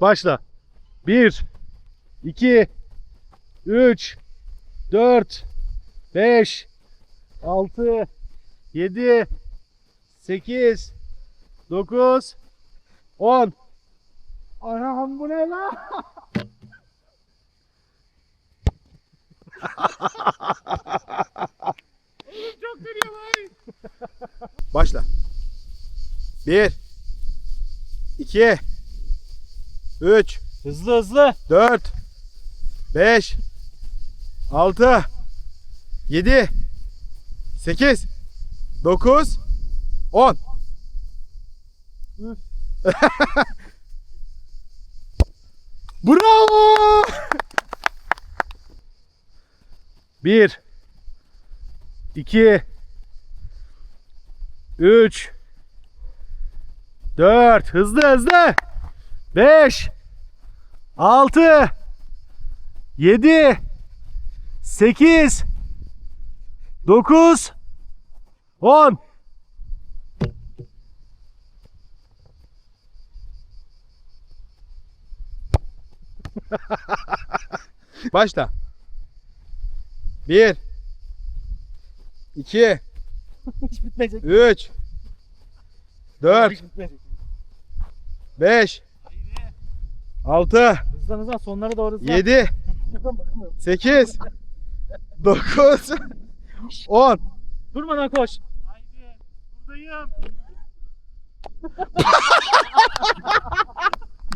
Başla. 1 2 3 4 5 6 7 8 9 10 Anam bu ne lan? Çok dönüyor lan. Başla. 1 2 3 Hızlı hızlı. 4 5 6 7 8 9 10 Bravo! 1 2 3 4 hızlı hızlı 5 6 7 8 9 10 Başla. 1 2 Hiç bitmeyecek. 3 4 Hiç bitmeyecek. 5 6 Hızlan hızlan sonlara doğru hızlan. 7 Bakın, bakın. 8 9 10 Durmadan koş. Haydi. Buradayım.